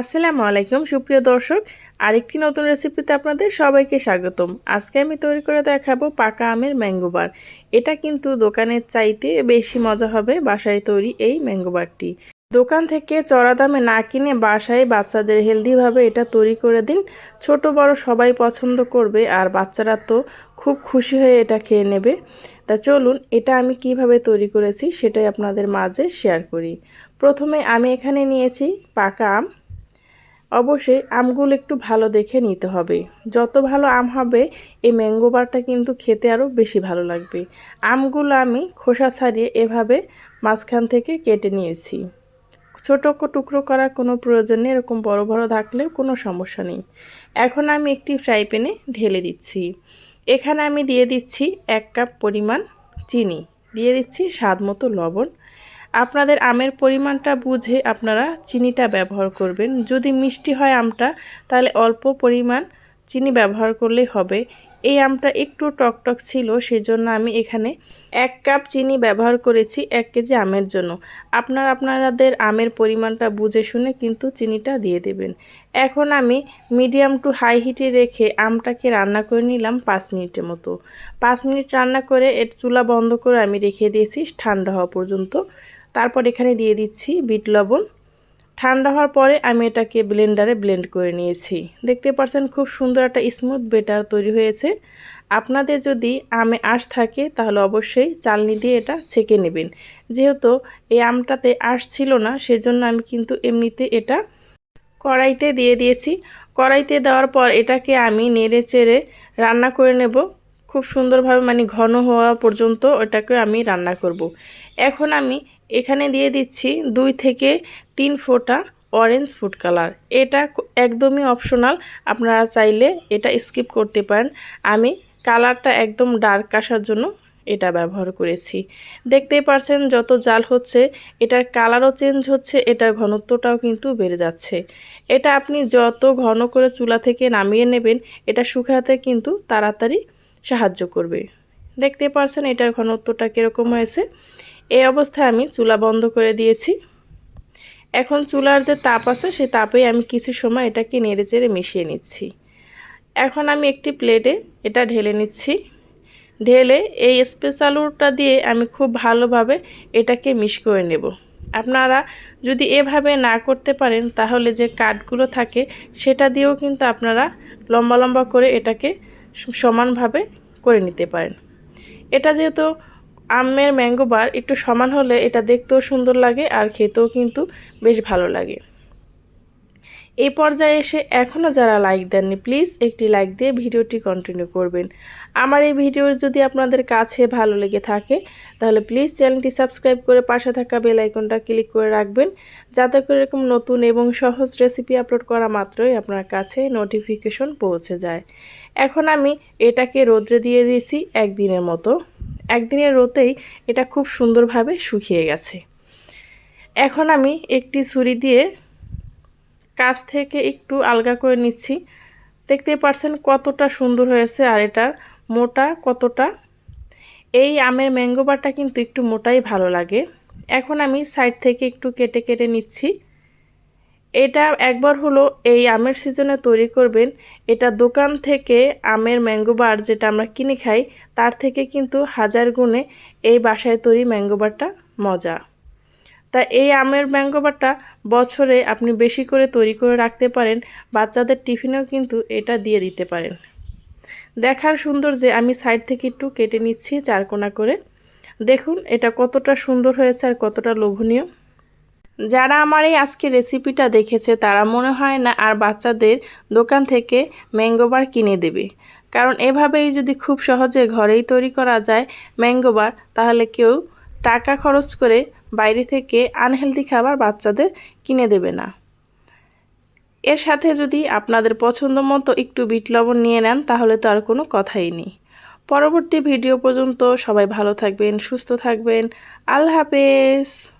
আসসালামু আলাইকুম, সুপ্রিয় দর্শক। আরেকটি নতুন রেসিপিতে আপনাদের সবাইকে স্বাগতম। আজকে আমি তৈরি করে দেখাবো পাকা আমের ম্যাঙ্গোবার এটা কিন্তু দোকানের চাইতে বেশি মজা হবে বাসায় তৈরি এই ম্যাঙ্গোবারটি দোকান থেকে চড়া দামে না কিনে বাসায় বাচ্চাদের হেলদিভাবে এটা তৈরি করে দিন। ছোট, বড় সবাই পছন্দ করবে আর বাচ্চারা তো খুব খুশি হয়ে এটা খেয়ে নেবে। তা চলুন, এটা আমি কীভাবে তৈরি করেছি সেটাই আপনাদের মাঝে শেয়ার করি। প্রথমে আমি এখানে নিয়েছি পাকা আম। অবশ্যই আমগুলো একটু ভালো দেখে নিতে হবে। যত ভালো আম হবে, এই ম্যাঙ্গো বারটা কিন্তু খেতে আরও বেশি ভালো লাগবে। আমগুলো আমি খোসা ছাড়িয়ে এভাবে মাঝখান থেকে কেটে নিয়েছি। ছোট টুকরো করার কোনো প্রয়োজন নেই, এরকম বড় বড় থাকলেও কোনো সমস্যা নেই। এখন আমি একটি ফ্রাই প্যানে ঢেলে দিচ্ছি। এখানে আমি দিয়ে দিচ্ছি এক কাপ পরিমাণ চিনি। দিয়ে দিচ্ছি স্বাদ মতো লবণ। আপনাদের আমের পরিমাণটা বুঝে আপনারা চিনিটা ব্যবহার করবেন। যদি মিষ্টি হয় আমটা, তাহলে অল্প পরিমাণ চিনি ব্যবহার করলেই হবে। এই আমটা একটু টকটক ছিল, সেজন্য আমি এখানে এক কাপ চিনি ব্যবহার করেছি এক কেজি আমের জন্য। আপনার আপনাদের আমের পরিমাণটা বুঝে শুনে কিন্তু চিনিটা দিয়ে দেবেন। এখন আমি মিডিয়াম টু হাই হিটে রেখে আমটাকে রান্না করে নিলাম পাঁচ মিনিটের মতো। পাঁচ মিনিট রান্না করে এর চুলা বন্ধ করে আমি রেখে দিয়েছি, ঠান্ডা হওয়া পর্যন্ত। তারপর এখানে দিয়ে দিচ্ছি বিট লবণ। ঠান্ডা হওয়ার পরে আমি এটাকে ব্লেন্ডারে ব্লেন্ড করে নিয়েছি। দেখতে পাচ্ছেন খুব সুন্দর একটা স্মুথ বেটার তৈরি হয়েছে। আপনাদের যদি আমে আঁশ থাকে তাহলে অবশ্যই চালনি দিয়ে এটা ছেঁকে নেবেন। যেহেতু এই আমটাতে আঁশ ছিল না, সেজন্য আমি কিন্তু এমনিতে এটা কড়াইতে দিয়ে দিয়েছি। কড়াইতে দেওয়ার পর এটাকে আমি নেড়ে চেড়ে রান্না করে নেব। খুব সুন্দরভাবে মানে ঘন হওয়া পর্যন্ত ওটাকে আমি রান্না করব। এখন আমি এখানে দিয়ে দিচ্ছি দুই থেকে তিন ফোঁটা অরেঞ্জ ফুড কালার এটা একদমই অপশনাল আপনারা চাইলে এটা স্কিপ করতে পারেন। আমি কালারটা একদম ডার্ক আসার জন্য এটা ব্যবহার করেছি। দেখতেই পারছেন যত জাল হচ্ছে, এটার কালারও চেঞ্জ হচ্ছে, এটার ঘনত্বটাও কিন্তু বেড়ে যাচ্ছে। এটা আপনি যত ঘন করে চুলা থেকে নামিয়ে নেবেন, এটা শুকাতে কিন্তু তাড়াতাড়ি সাহায্য করবে। দেখতে পারছেন এটার ঘনত্বটা কীরকম হয়েছে। এই অবস্থায় আমি চুলা বন্ধ করে দিয়েছি। এখন চুলার যে তাপ আছে, সেই তাপেই আমি কিছু সময় এটাকে নেড়ে চেড়ে মিশিয়ে নিচ্ছি। এখন আমি একটি প্লেটে এটা ঢেলে নিচ্ছি। ঢেলে এই স্পেশালুরটা দিয়ে আমি খুব ভালোভাবে এটাকে মিশ করে নেব। আপনারা যদি এভাবে না করতে পারেন, তাহলে যে কাঠগুলো থাকে, সেটা দিয়েও কিন্তু আপনারা লম্বা লম্বা করে এটাকে সমানভাবে করে নিতে পারেন। এটা যেহেতু আমের ম্যাঙ্গো বার একটু সমান হলে এটা দেখতেও সুন্দর লাগে আর খেতেও কিন্তু বেশ ভালো লাগে। এই পর্যায়ে এসে এখনও যারা লাইক দেননি প্লিজ একটি লাইক দিয়ে ভিডিওটি কন্টিনিউ করবেন। আমার এই ভিডিও যদি আপনাদের কাছে ভালো লেগে থাকে, তাহলে প্লিজ চ্যানেলটি সাবস্ক্রাইব করে পাশে থাকা বেল আইকনটা ক্লিক করে রাখবেন, যাতে করে এরকম নতুন এবং সহজ রেসিপি আপলোড করা মাত্রই আপনার কাছে নোটিফিকেশন পৌঁছে যায়। এখন আমি এটাকে রোদ্রে দিয়ে দিয়েছি একদিনের মতো। একদিনের রোতেই এটা খুব সুন্দরভাবে শুকিয়ে গেছে। এখন আমি একটি ছুরি দিয়ে কাছ থেকে একটু আলগা করে নিচ্ছি। দেখতে পারছেন কতটা সুন্দর হয়েছে আর এটার মোটা কতটা। এই আমের ম্যাঙ্গোবারটা কিন্তু একটু মোটাই ভালো লাগে। এখন আমি সাইড থেকে একটু কেটে কেটে নিচ্ছি। এটা একবার হলো এই আমের সিজনে তৈরি করবেন। এটা দোকান থেকে আমের ম্যাঙ্গো বার যেটা আমরা কিনে খাই, তার থেকে কিন্তু হাজার গুণে এই বাসায় তৈরি ম্যাঙ্গো বারটা মজা। তা এই আমের ম্যাঙ্গো বারটা বছরে আপনি বেশি করে তৈরি করে রাখতে পারেন, বাচ্চাদের টিফিনেও কিন্তু এটা দিয়ে দিতে পারেন। দেখার সুন্দর যে আমি সাইড থেকে একটু কেটে নিচ্ছি চারকোনা করে। দেখুন এটা কতটা সুন্দর হয়েছে আর কতটা লোভনীয়। যারা আমার এই আজকে রেসিপিটা দেখেছে, তারা মনে হয় না আর বাচ্চাদের দোকান থেকে ম্যাঙ্গোবার কিনে দেবে। কারণ এভাবেই যদি খুব সহজে ঘরেই তৈরি করা যায় ম্যাঙ্গোবার তাহলে কেউ টাকা খরচ করে বাইরে থেকে আনহেলদি খাবার বাচ্চাদের কিনে দেবে না। এর সাথে যদি আপনাদের পছন্দ মতো একটু বিট লবণ নিয়ে নেন, তাহলে তো আর কোনো কথাই নেই। পরবর্তী ভিডিও পর্যন্ত সবাই ভালো থাকবেন, সুস্থ থাকবেন। আল্লাহ হাফেজ!